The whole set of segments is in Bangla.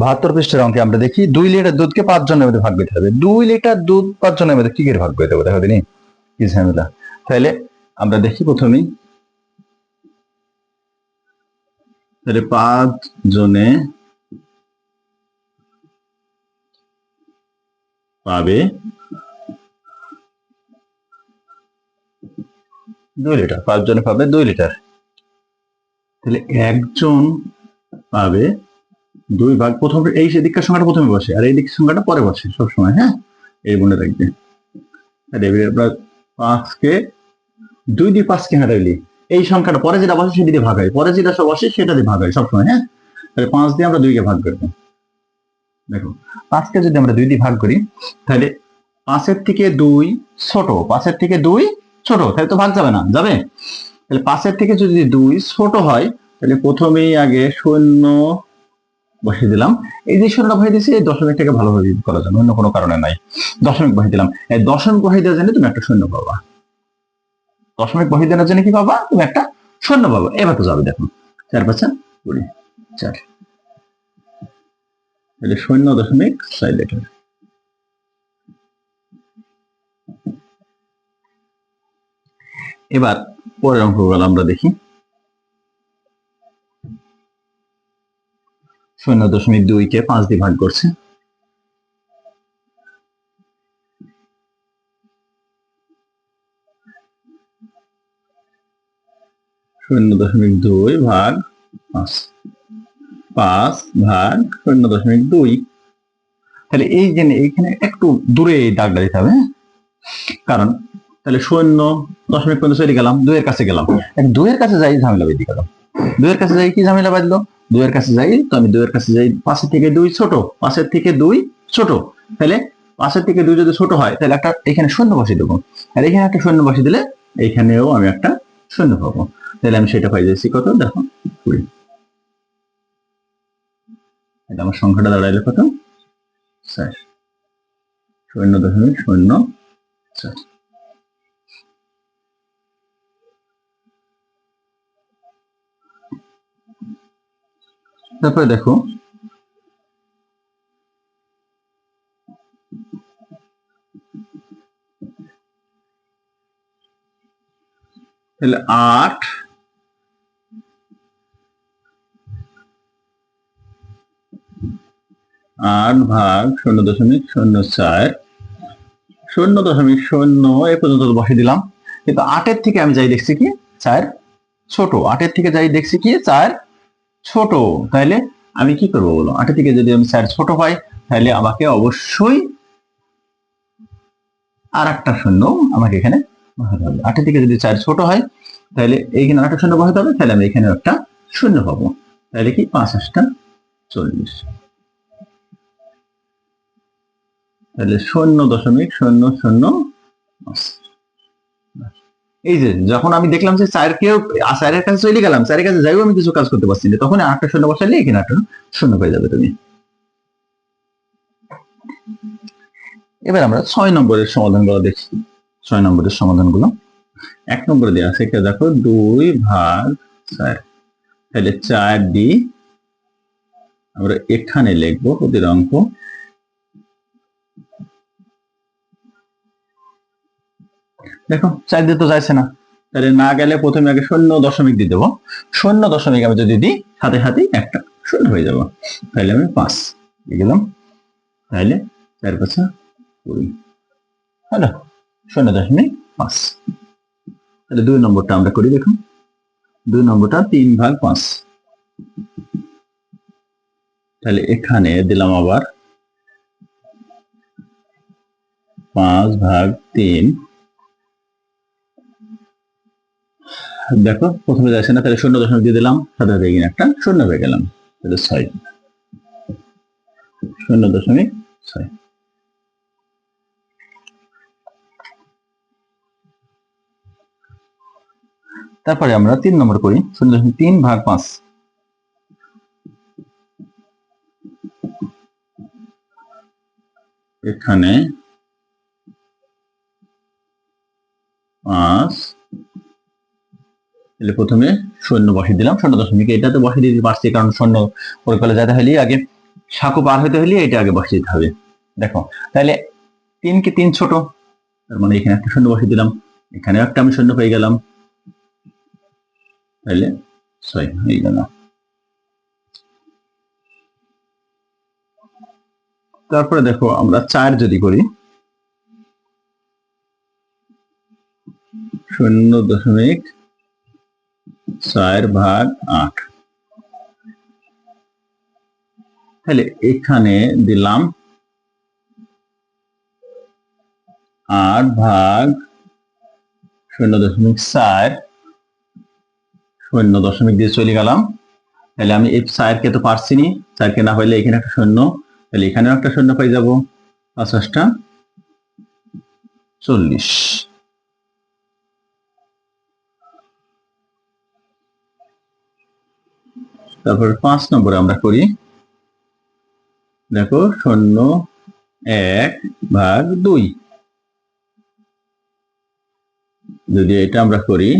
বাহাত্তর পৃষ্ঠের অঙ্কে আমরা দেখি, দুই লিটার দুধকে পাঁচ জনের মধ্যে ভাগ করতে হবে। দুই লিটার দুধ পাঁচ জনের মধ্যে কি ভাগ করতে হবে? দেখো দিনি কি ঝামেলা। তাহলে আমরা দেখি প্রথমেই, তাহলে পাঁচ জনে পাবে দুই লিটার পাঁচ জনে পাবে দুই লিটার। তাহলে একজন পাবে দুই ভাগ, প্রথম এই দিককার সংখ্যাটা প্রথমে বসে, আর এই দিকের সংখ্যাটা পরে বসে সবসময় হ্যাঁ? এই মনে রাখবে। এবারে আমরা পাঁচকে, দুই দিয়ে পাঁচকে হারাইলি এই সংখ্যাটা পরে যেটা বসে সেটা দিয়ে ভাগ হয়। পরে যেটা সব বসে সেটা দিয়ে ভাগ হয় সবসময় হ্যাঁ? তাহলে পাঁচ দিয়ে আমরা দুইকে ভাগ করব। দেখো, পাঁচকে যদি আমরা দুই দিয়ে ভাগ করি, তাহলে পাঁচের থেকে দুই ছোট, পাঁচের থেকে দুই ছোট, তাহলে তো ভাগ যাবে না, যাবে? তাহলে পাঁচের থেকে যদি দুই ছোট হয়, তাহলে প্রথমেই আগে শূন্য বসিয়ে দিলাম। এই যে শূন্যটা বসিয়ে দিয়েছি, এই দশমিকটাকে ভালোভাবে করার জন্য অন্য কোনো কারণে নাই। দশমিক বসিয়ে দিলাম। এই দশমিক বসিয়ে দেওয়ার জন্য তুমি একটা শূন্য পাবা। দশমিক বসিয়ে দেওয়ার জন্য কি পাবা? তুমি একটা শূন্য পাবা। এবার তো যাবে, দেখো। চার পাঁচা কুড়ি, চার। তাহলে শূন্য দশমিক ছয় লিটার এবার পরের অঙ্কগুলো আমরা দেখি। শূন্য দশমিক দুইকে পাঁচ দিয়ে ভাগ করছে। শূন্য দশমিক দুই ভাগ পাঁচ। পাঁচ ভাগ শূন্য দশমিক দুই। তাহলে এই যে এইখানে একটু দূরে দাগটা দিতে হবে হ্যাঁ? কারণ তাহলে শূন্য দশমিক চলে গেলাম, দুইয়ের কাছে গেলাম। এক দুইয়ের কাছে যাই ঝামেলা বেঁধে গেলাম দুইয়ের কাছে যাই কি ঝামেলা বাঁধলো? দুইয়ের কাছে যাই, তো আমি দুইয়ের কাছে যাই, পাঁচের থেকে দুই ছোট, পাঁচের থেকে দুই ছোট। তাহলে পাঁচের থেকে দুই যদি ছোট হয়, তাহলে একটা এখানে শূন্য বসিয়ে দেবো। আর এখানে একটা শূন্য বসিয়ে দিলে এইখানেও আমি একটা শূন্য পাবো। তাহলে আমি সেটা পাই যাচ্ছি কত? দেখো, কুড়ি। এটা আমার সংখ্যাটা দাঁড়াইলে কত চার। শূন্য দশমিক শূন্য চার। তারপরে দেখো। তাহলে আট। আট ভাগ শূন্য দশমিক শূন্য চার। শূন্য দশমিক শূন্য, এ পর্যন্ত বসে দিলাম। কিন্তু আটের থেকে আমি যাই দেখছি কি? চার ছোট। আটের থেকে যাই দেখছি কি? চার ছোট তাহলে আমি কি করব বলো? আটের থেকে যদি আমি চার ছোট পাই তাহলে আমাকে অবশ্যই আর একটা শূন্য আমাকে এখানে বসাতে হবে। আটের থেকে যদি চার ছোট হয় তাহলে এইখানে আরেকটা শূন্য বসাতে হবে তাহলে আমি এখানে একটা শূন্য পাবো। তাহলে কি? পাঁচ আটটা চল্লিশ। তাহলে শূন্য দশমিক শূন্য শূন্য পাঁচ। এই যে যখন আমি দেখলাম যে চার কেউ চারের কাছে চলে গেলাম চারের কাছে যাইও আমি কিছু কাজ করতে পারছি না। তখন আটটা শূন্য বসাইলে এখানে একটা শূন্য পেয়ে যাবে তুমি। এবার আমরা ছয় নম্বরের সমাধানগুলো দেখছি ছয় নম্বরের সমাধানগুলো। এক নম্বরে দেওয়া আছে এখানে দেখো, দুই ভাগ চার। তাহলে চার ডি, আমরা এখানে লিখব প্রতির অঙ্ক দেখো চার দিয়ে তো যাইছে না। তাহলে না গেলে প্রথমে আগে শূন্য দশমিক দিয়ে দেবো। শূন্য দশমিক আমি যদি দিই, সাথে সাথেই একটা শূন্য হয়ে যাব। তাহলে আমি পাঁচ দিয়ে গেলাম। তাহলে চার পাঁচা কুড়ি। হলো শূন্য দশমিক পাঁচ। তাহলে দুই নম্বরটা আমরা করি, দেখুন। দুই নম্বরটা তিন ভাগ পাঁচ। তাহলে এখানে দিলাম আবার পাঁচ ভাগ তিন। দেখো, প্রথমে যাচ্ছে না, তাহলে শূন্য দশমিক দিয়ে দিলাম সাথে সাথে এখানে একটা শূন্য হয়ে গেলাম, তাহলে ছয়। শূন্য দশমিক ছয়। তারপরে আমরা তিন নম্বর করি, শূন্য দশমিক তিন ভাগ পাঁচ। এখানে পাঁচ তাহলে প্রথমে শূন্য বসিয়ে দিলাম। শূন্য দশমিক এটা তো বসিয়ে দিতে পারছি, কারণ শূন্য পরিকলে যেতে হলে আগে সাঁকো পার হতে হলে এটা আগে বসিয়ে দিতে হবে। দেখো, তাহলে তিন কি তিন ছোট, তার মানে এখানে একটা শূন্য বসিয়ে দিলাম, এখানেও একটা আমি শূন্য পেয়ে গেলাম। তাহলে ছয় হয়ে গেল তারপরে দেখো, আমরা চার যদি করি শূন্য দশমিক চার ভাগ আট। তাহলে এখানে দিলাম আট ভাগ শূন্য দশমিক চার, শূন্য দশমিক দিয়ে চলে গেলাম। তাহলে আমি এই চারকে তো পারছি নি, চারকে না পাইলে এখানে একটা শূন্য, তাহলে এখানেও একটা শূন্য পাই যাব। পঞ্চাশটা চল্লিশ। তারপর পাঁচ নম্বরে আমরা করি, দেখো শূন্য, এক ভাগ দুই। যদি এটা আমরা করি,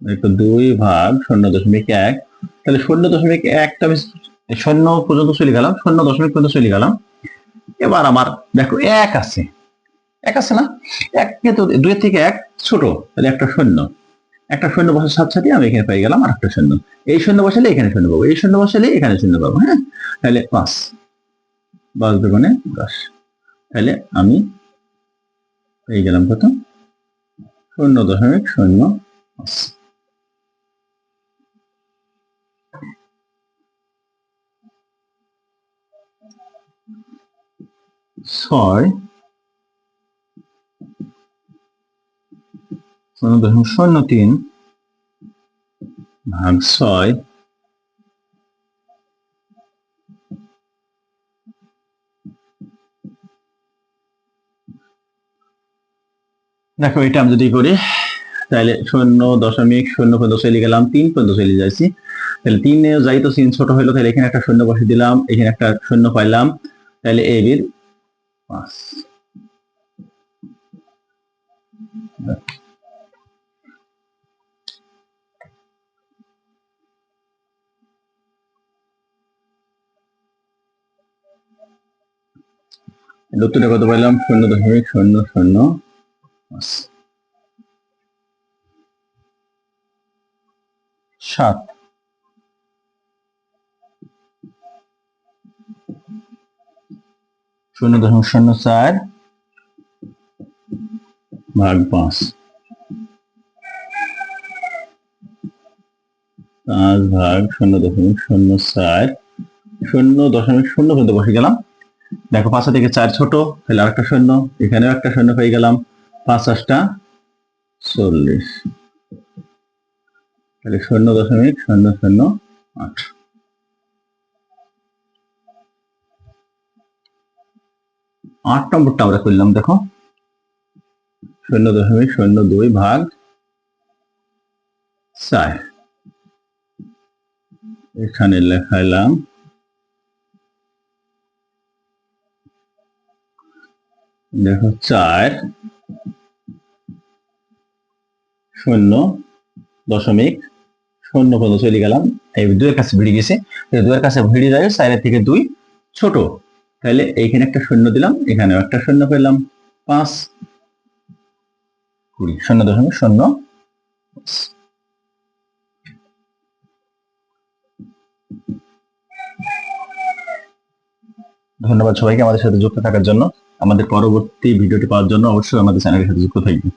দেখো দুই ভাগ শূন্য দশমিক এক, তাহলে শূন্য দশমিক একটা আমি শূন্য পর্যন্ত চলে গেলাম, শূন্য দশমিক পর্যন্ত চলে গেলাম। এবার আমার, দেখো এক আছে। এক আছে না? এক কিন্তু দুইয়ের থেকে এক ছোট, তাহলে একটা শূন্য। একটা শূন্য বসার সাথে সাথে আমি এখানে পেয়ে গেলাম আর একটা শূন্য। এই শূন্য বসালে এখানে শূন্য পাবো, এই শূন্য বসালে এখানে শূন্য পাবো হ্যাঁ? তাহলে পাঁচ। দশ দুগুণে দশ। তাহলে আমি পেয়ে গেলাম কত? শূন্য দশমিক শূন্য পাঁচ। ছয় দশমিক শূন্য তিন ভাগ ছয় দেখো, এটা আমি যদি করি, তাহলে শূন্য দশমিক শূন্য পর্যন্ত চলে গেলাম, তিন পর্যন্ত চলে যাচ্ছি তাহলে তিনে যাই তো তিন ছোট হইল, তাহলে এখানে একটা শূন্য বসে দিলাম, এখানে একটা শূন্য পাইলাম। তাহলে এ বির উত্তরটা কত পাইলাম? শূন্য দশমিক শূন্য শূন্য সাত। শূন্য দশমিক শূন্য চার ভাগ পাঁচ। পাঁচ ভাগ শূন্য দশমিক শূন্য চার। শূন্য দশমিক শূন্য পর্যন্ত বসে গেলাম। দেখো পাঁচটা থেকে চার ছোট, তাহলে আরেকটা শূন্য, এখানেও একটা শূন্য পেয়ে গেলাম, পাঁচ আটটা চল্লিশ। তাহলে শূন্য দশমিক, শূন্য শূন্য, আট। আট নম্বরটা আমরা করলাম, দেখো। শূন্য দশমিক, শূন্য দুই ভাগ চার। এখানে লেখাইলাম দেখো, চার, শূন্য দশমিক শূন্য পর্যন্ত চলে গেলাম। এই দুয়ের কাছে ভিড়ে গেছে। দুয়ের কাছে ভিড়ে যায় চারের থেকে দুই ছোট। তাহলে এইখানে একটা শূন্য দিলাম, এখানেও একটা শূন্য পেলাম। পাঁচ, কুড়ি, শূন্য দশমিক শূন্য ধন্যবাদ সবাইকে আমাদের সাথে যুক্ত থাকার জন্য। আমাদের পরবর্তী ভিডিওটি পাওয়ার জন্য অবশ্যই আমাদের চ্যানেলের সাথে যুক্ত থাকবে